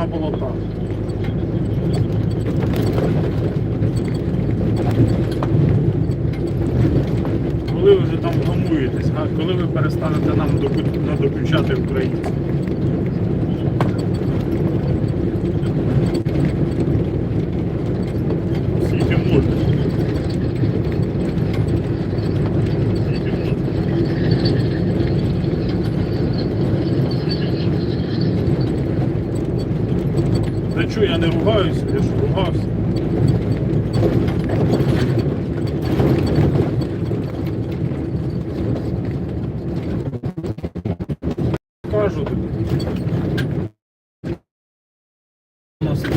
на болотах? Коли ви вже там гамуєтесь, коли ви перестанете нам доку- надокучати українців? Скільки можна? Скільки можна? Та чого я не ругаюся, я ж ругався. Кажу тобі. У нас є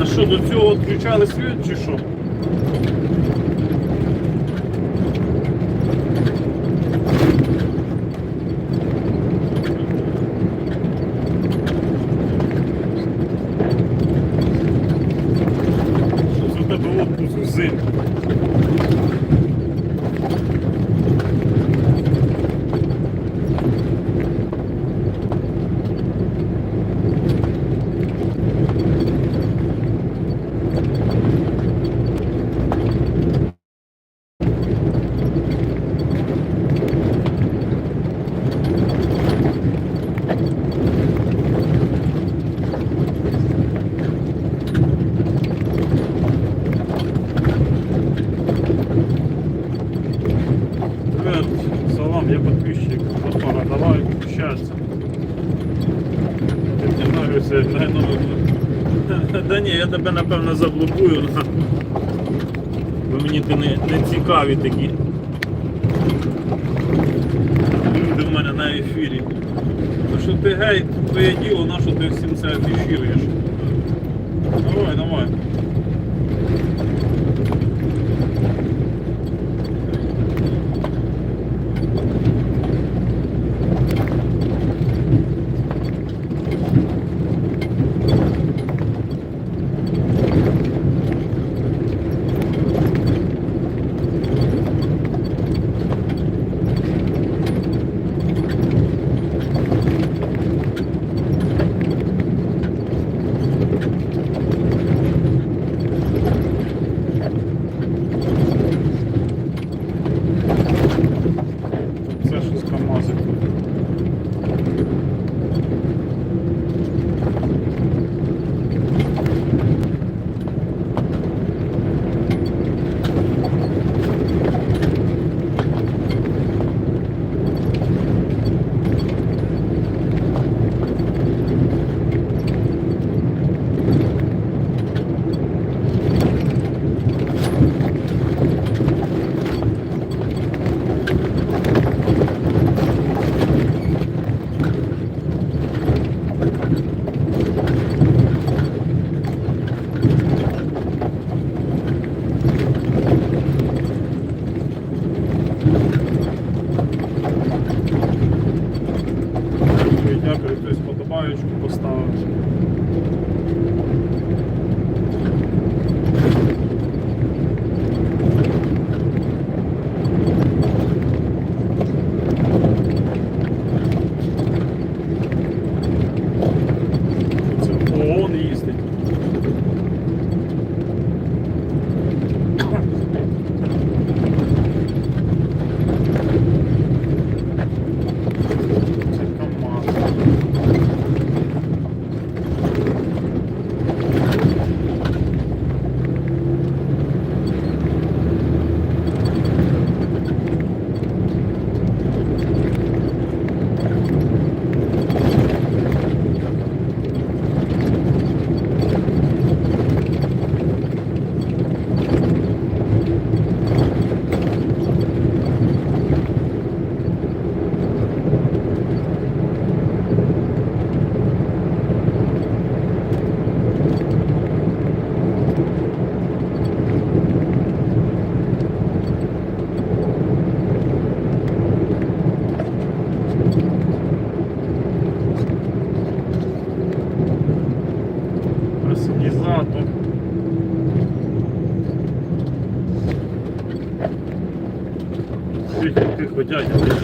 А що, до цього відключали світ чи що це у тебе отпуск взимку? Привет, салам, я подписчик Мотора, давай общаться. Ти не нравишся, ну, Да ні, я тебе напевно заблокую. Бо мені ти не, не цікаві такі. Люди в мене на ефірі. Ну що ти гей, твоє діло, на що ти всім це афішуєш? Давай, давай. Дядя, ти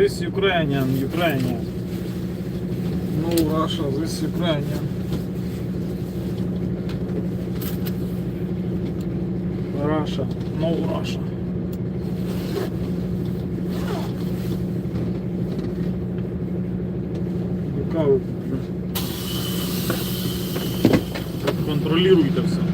This Ukrainian, Ukrainian. No Russia, this Ukrainian. Russia, no Russia. Контролюйте все.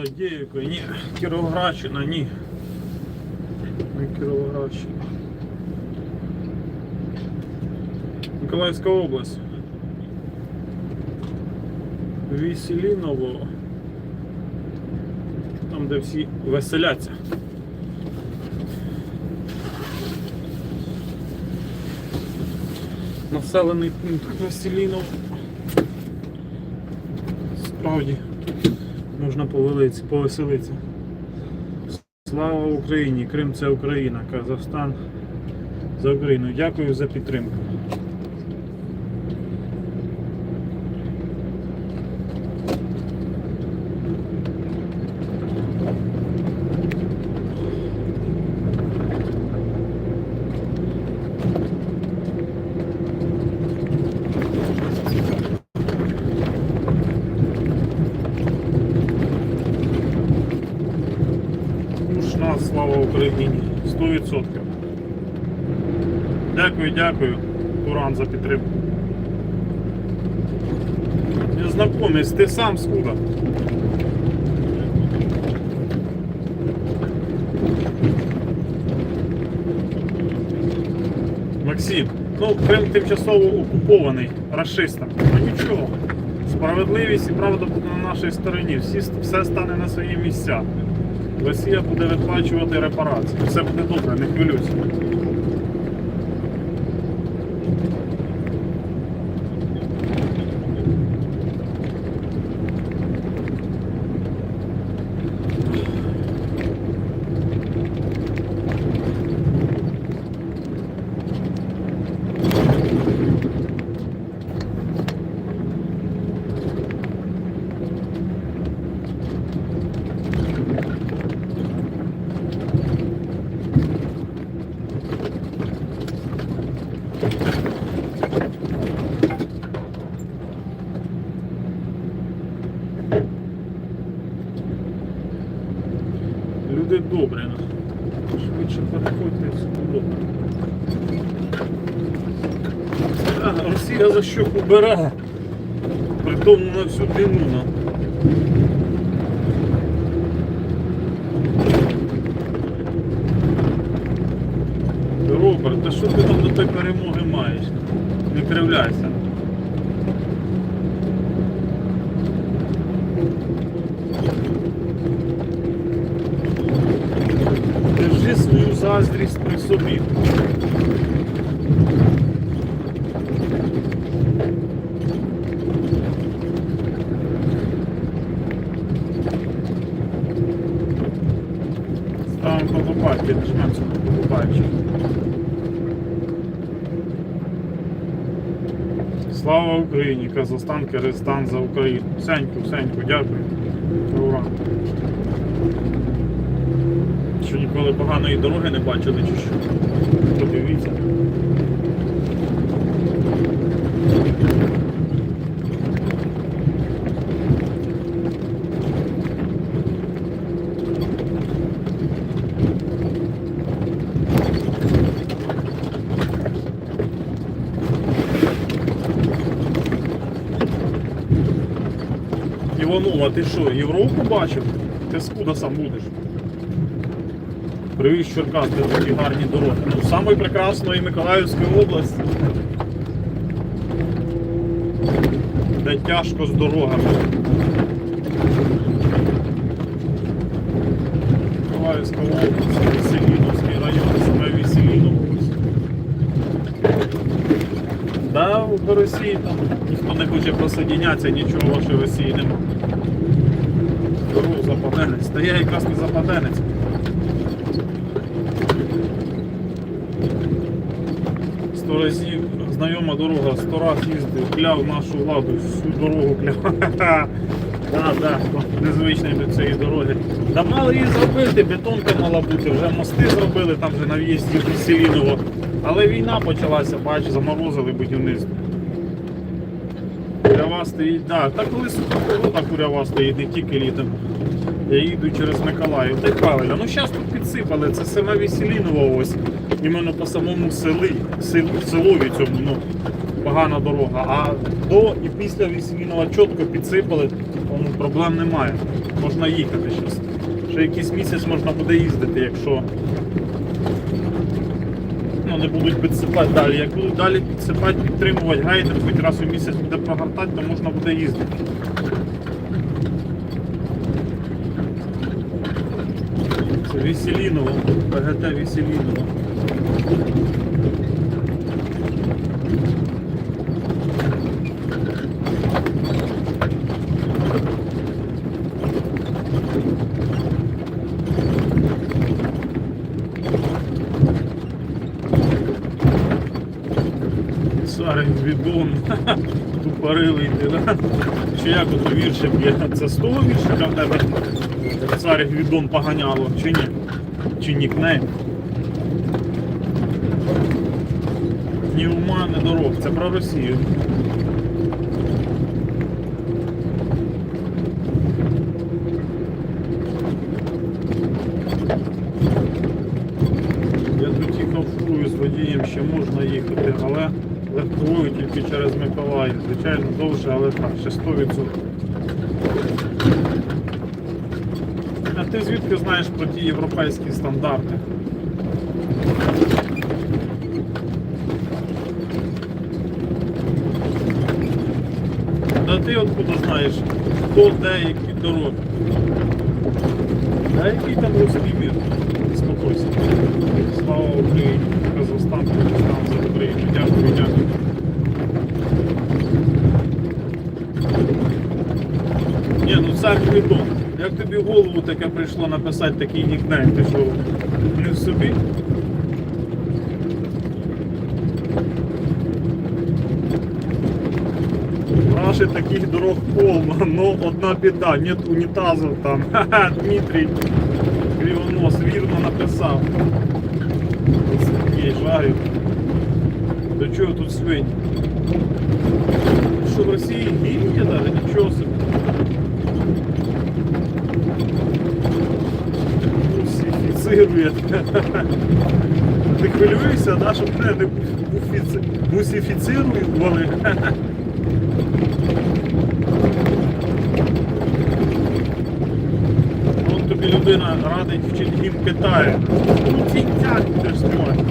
Авдіївкою, ні, Кіровоградщина, ні. Не Кіровоградщина. Миколаївська область. Веселіново. Там, де всі веселяться. Населений пункт Веселінов. Справді можна повеселитися. Слава Україні! Крим це Україна, Казахстан за Україну. Дякую за підтримку. Пушна, слава Україні. 100%. Дякую, дякую, Туран, за підтримку. Незнакомець, ти сам скуда? Максим, ну Крим тимчасово окупований расистами. Ну нічого. Справедливість і правда буде на нашій стороні. Всі, все стане на свої місця. Росія буде виплачувати репарації. Все буде добре, не хвилюйся. Ну. Швидше переходьте все добре. Росія за що убирає? Притом на всю длину. ну. Роберт, та що ти там до тої перемоги маєш? Не кривляйся. Держи заздрість при собі. Ставимо покупати, нажмемося на. Слава Україні! Казахстан, Киргизстан за Україну. Сеньку, Сеньку, дякую. Ніколи поганої дороги не бачили чи що? Подивіться. Іванова, ти що, Європу бачив? Ти скуда сам будеш? Привіз Черкас, де такі гарні дороги. Ну, самої прекрасної Миколаївської області. Де тяжко з дорогами. Миколаївська область, Веселіновський район, саме Веселінов ось. Да, в Росії там ніхто не хоче присоединятися, нічого вашої Росії нема. Здорово, западенець. Та я якраз не западенець. Сто разів знайома дорога, сто раз їздив, кляв нашу владу, всю дорогу кляв. Так, так, незвичний до цієї дороги. Да мали її зробити, бетонка мала бути, вже мости зробили там вже на в'їзді в Селіново. Але війна почалася, бач, заморозили будівництво. Курява стоїть, да. Та коли погода курява стоїть, не тільки літом. Я їду через Миколаїв. Та й правильно. Ну зараз тут підсипали, це саме Веселінова ось. Іменно по самому селі, сел, селові цьому, ну, погана дорога. А до і після Веселінова чітко підсипали, тому проблем немає. можна їхати зараз. Ще якийсь місяць можна буде їздити, якщо ну, не будуть підсипати далі. Як будуть далі підсипати, підтримувати гайдер, хоч раз у місяць буде прогортати, то можна буде їздити. Це Веселіново, ПГТ Веселіново. Царик відон, тупорилий ти, да? Чи як ото віршик є? Це з того віршика в тебе царик відон поганяло, чи ні? Чи нікнейм? Ні ума, не дорог, це про Росію. Я тут їхав фурою з водієм, ще можна їхати, але легковою тільки через Миколаїв. Звичайно, довше, але так, ще 100%. А ти звідки знаєш про ті європейські стандарти? Да ти откуда знаєш, хто де, які дороги? А який там русський мір? Спокойся. Слава Україні, Казахстан, Казахстан за Україну. Дякую, дякую. Ні, ну це відомо. Як тобі в голову таке прийшло написати такий нікнейм? Ти що, не в собі? Наші таких дорог полно, но одна біда, нет унітазів там. Ха-ха, Дмитрій Кривонос вірно написав. Сергій жарів. До чого тут свинь? Що в Росії гімн даже нічого собі. Мусифіцирує. Ти хвилюєшся, да, щоб мене не муфіци... мусифіцирували? От тобі людина радить вчити гімн Китаю. Ну цінцяк будеш співати.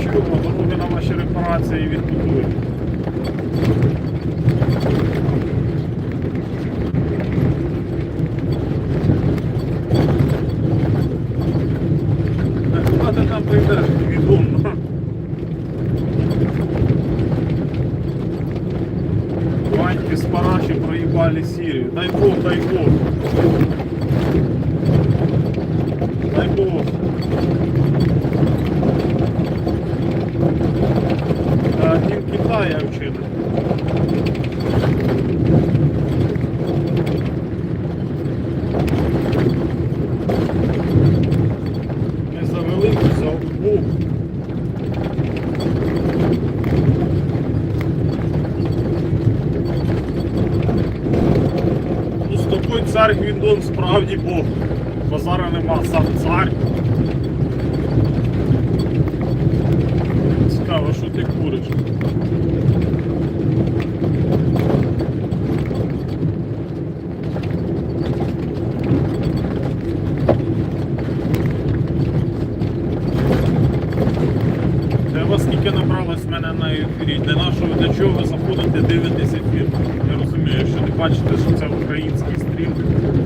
Що, дороги на ваші репарації відбудують. Та Куди ти там прийдеш? Відомо. Ваньки с параши проебали Сирию. Дай бог, дай бог. Дай бог. Та Гімн Китая вчили. Не за велику, за Бог. Ну, з тобою цар Гвіндон справді Бог. Базара нема, сам цар. Цікаво, що ти куриш. Вас скільки набралось в мене на ефірі? Для нашого для чого ви заходите, дивитесь ефір? Я розумію, що не бачите, що це український team